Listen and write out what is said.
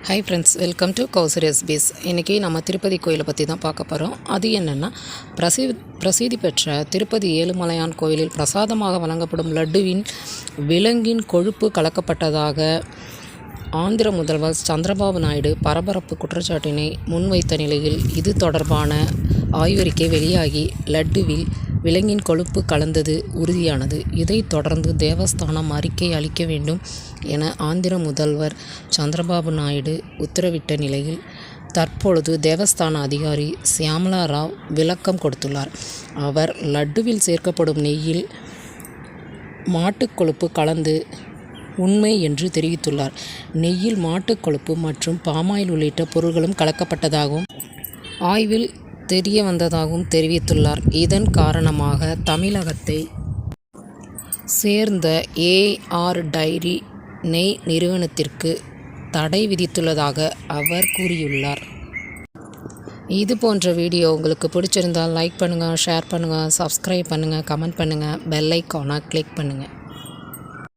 Hi friends welcome to கௌசரியஸ் பீஸ் இன்றைக்கி நம்ம திருப்பதி கோயிலை பற்றி தான் பார்க்க போகிறோம் அது என்னென்னா பிரசி பிரசித்தி பெற்ற திருப்பதி ஏழுமலையான் கோயிலில் பிரசாதமாக வழங்கப்படும் லட்டுவின் விலங்கின் கொழுப்பு கலக்கப்பட்டதாக ஆந்திர முதல்வர் சந்திரபாபு நாயுடு பரபரப்பு குற்றச்சாட்டினை முன்வைத்த நிலையில் இது தொடர்பான ஆய்வறிக்கை வெளியாகி லட்டுவில் விலங்கின் கொழுப்பு கலந்தது உறுதியானது. இதைத் தொடர்ந்து தேவஸ்தானம் அறிக்கை அளிக்க வேண்டும் என ஆந்திர முதல்வர் சந்திரபாபு நாயுடு உத்தரவிட்ட நிலையில் தற்பொழுது தேவஸ்தான அதிகாரி சியாமலா ராவ் விளக்கம் கொடுத்துள்ளார். அவர் லட்டுவில் சேர்க்கப்படும் நெய்யில் மாட்டுக் கொழுப்பு கலந்து உண்மை என்று தெரிவித்துள்ளார். நெய்யில் மாட்டுக் கொழுப்பு மற்றும் பாமாயில் உள்ளிட்ட பொருட்களும் கலக்கப்பட்டதாகவும் ஆய்வில் தெரிய வந்ததாகவும் தெரிவித்துள்ளார். இதன் காரணமாக தமிழகத்தை சேர்ந்த ஏஆர் டைரி நெய் நிறுவனத்திற்கு தடை விதித்துள்ளதாக அவர் கூறியுள்ளார். இது போன்ற வீடியோ உங்களுக்கு பிடிச்சிருந்தால் லைக் பண்ணுங்கள் ஷேர் பண்ணுங்கள் சப்ஸ்கிரைப் பண்ணுங்கள் கமெண்ட் பண்ணுங்கள் பெல் ஐக்கானை கிளிக் பண்ணுங்கள்